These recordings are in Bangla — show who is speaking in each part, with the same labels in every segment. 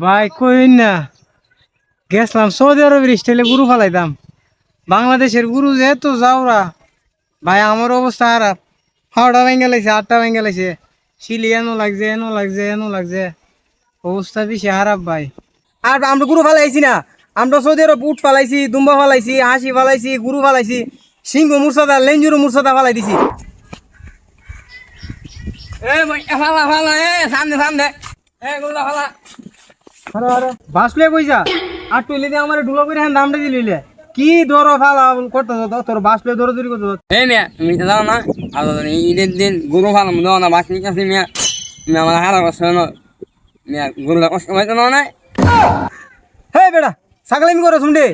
Speaker 1: ভাই কইন না? গেছিলাম সৌদি আরবের স্টাইলে গুরু ফালাইতাম। বাংলাদেশের গুরু যেহেতু যাওরা ভাই, আমার অবস্থা খারাপ। হাওড়া ভেঙে লাইছে, আটটা ভেঙে লাইছে। শিলি এনো লাগছে এনো লাগছে এনো লাগছে। অবস্থা বেশি খারাপ, ভাই। আর আমরা গুরু ফালাইছি না। আমরা সৌদি আরব উঠ ফালাইছি, দুম্বা ফালাইছি, হাসি ফালাইছি, গুরু ফালাইছি, সিংহ মুরসাদা, লেঞ্জুরু মুরসাদা ফালাই দিছি।
Speaker 2: এ ফালা ফালা, এ, সামনে সামনে। এ গুলা ফালা।
Speaker 1: বাসলে কইছা আর তুই লিদে আমার ঢুলো করে হ্যাঁ দামটা দিলিলে কি ধর ফালা করতে তোর বাসলে ধরে ধরে করতে
Speaker 2: এই মিয়া তুমি তো জানো না আর ঈদের দিন গরু ফালা মনে না বাস নিয়ে আসি মিয়া? মিয়া আমার হারা কষ্ট না। মিয়া গরুটা কষ্ট পাইতো না না
Speaker 1: হে বেটা ছাগলামি করো শুনতে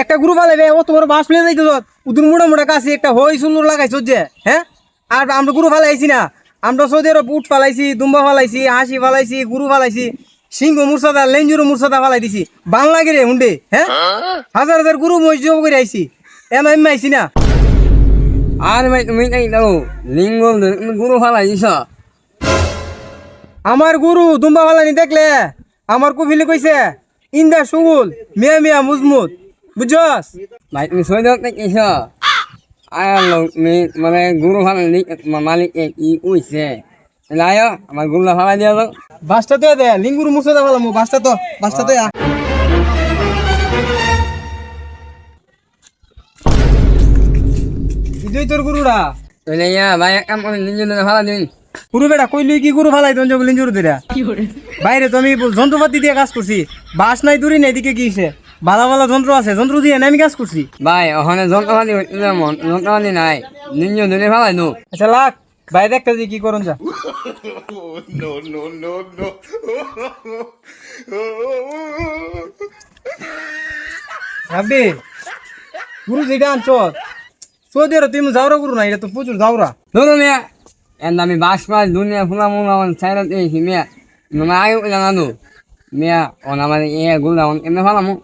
Speaker 1: একটা গ্রুপ আলাইবে ও তোমার বাস ফেলে যাইতো উদুর মোটা মোটা কাছে একটা হই সুন্দর লাগাইছো যে হ্যাঁ? আর আমরা গুরু ফালাইছি না। আমরা সৌদি আরব উঠ ফালাইছি দুম্বা ফালাইছি হাসি ফালাইছি গুরু ফালাইছি। সিংহ মুরসাদা লেঞ্জুরু মুরসাদা ফালাই দিছি। বান লাগে রে হুন্ডে হ্যাঁ হাজার হাজার গুরু মসজিদ করে আইছি। এম এম আইছি না।
Speaker 2: আর ভাই তুমি তাই লিঙ্গ গরু ফালা দিছ।
Speaker 1: আমার গুরু দুম্বা ফালানি দেখলে, আমার কুফিলি কইছে, ইন্দা সুগুল মিয়া মিয়া মুজমুত বুঝছস?
Speaker 2: ভাই তুমি সই দাও কিছ আর লোক মানে গরু ফালা মালিক কি কইছে। লায় আমার গরুটা ফালা দিয়া দাও
Speaker 1: বাসটা তো দে লিঙ্গুর মুছে দে বললাম বাসটা তো বাসটা তো ইদুই তোর গুরুরা।
Speaker 2: তাহলে ইয়া ভাই এক কাম করে লিঙ্গ ফালা দিন
Speaker 1: গুরু বেটা কইলি কি গুরু ফালাই তোর জঙ্গল লিঞ্জুর দিরা বাইরে তো আমি যন্ত্রপাতি দিয়ে কাজ করছি। বাস নাই দূরি নাই দিকে কি হইছে? ভালো ভালো যন্ত্র আছে যন্ত্র দিয়ে না আমি কাজ করছি।
Speaker 2: ভাই ওখানে যন্ত্রপাতি হইতে মন যন্ত্রপাতি নাই লিঙ্গ ধরে ফালাই দো
Speaker 1: আচ্ছা লাখ বাইরে দেখতে যে কি করুন যা। ভাবি গুরু যেটা আনছ সৌদি আরব তুমি যাওরা গুরু না এটা তো প্রচুর যাওরা।
Speaker 2: ধরো মিয়া এন্ড আমি বাস পাস দুনিয়া ফুলা মুলা সাইডত এই মিয়া। মানে আগে জানানো। মিয়া অন আমার এ গুলা অন এমনি ফালামু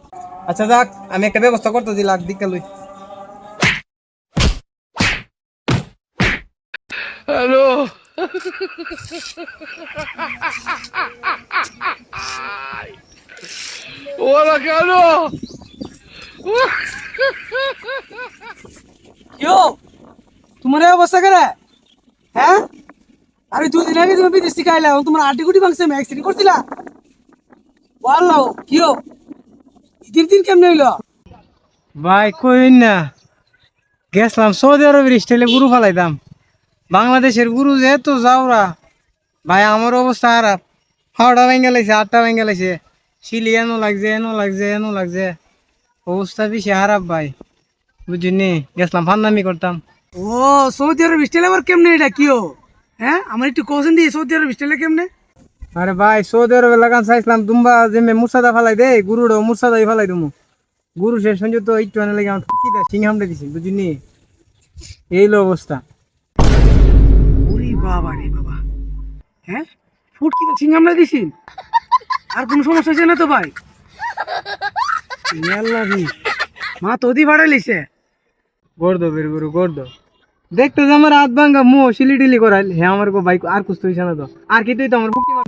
Speaker 1: আচ্ছা যাক আমি একটা ব্যবস্থা করতে দিই লাখ দিকে লই।
Speaker 3: ইয়ো তোমার এই অবস্থা করে হ্যাঁ? আরে দুই দিন আগে তুমি বিদেশ থেকে আইলা তোমার আটি গুটি ভাঙছে আমি অ্যাক্সিডেন্ট করছিলা? বলল কিও ঈদের দিন কেমনে হইল?
Speaker 1: ভাই কইন না। গেছিলাম সৌদি আরবের স্টাইলে গুরু ফালাইতাম। বাংলাদেশের গুরু যেহেতু যাওরা ভাই আমার অবস্থা খারাপ। হাওড়া ভেঙে লাইছে আটটা ভেঙে লাইছে। শিলি এনো লাগছে এনো লাগছে এনো লাগছে। অবস্থা বেশি খারাপ ভাই। বুঝিনি গেছিলাম ফান্দামি করতাম।
Speaker 3: ও সৌদি আরব স্টাইল আবার কেমনে এটা কিও হ্যাঁ আমার একটু কোশ্চেন দিয়ে সৌদি আরব স্টাইলে কেমনে?
Speaker 1: আরে ভাই সৌদি আরবে লাগান চাইছিলাম দুম্বা যে মে মুরসাদা ফালাই দে গুরুড়ো মুরসাদাই ফালাই দুমু। গুরু শেষ সঞ্জয় তো একটু আনে লাগে আমার কি দা সিং দিছি বুঝিনি? এই লো অবস্থা।
Speaker 3: বাবা রে বাবা। হ্যাঁ? ফুট কি আর কোনো সমস্যা হয়েছে না তো ভাই? ইয়াল্লা রে। মা তোদি ভাড়া লিছে।
Speaker 1: গর্দ বের গুরু গর্দ। দেখতে আমার হাত ভাঙ্গা মো শিলি টিলি করাইল হে আমার বাইক আর তুইছে না তো। আর কি তুই তো আমার বুকি মার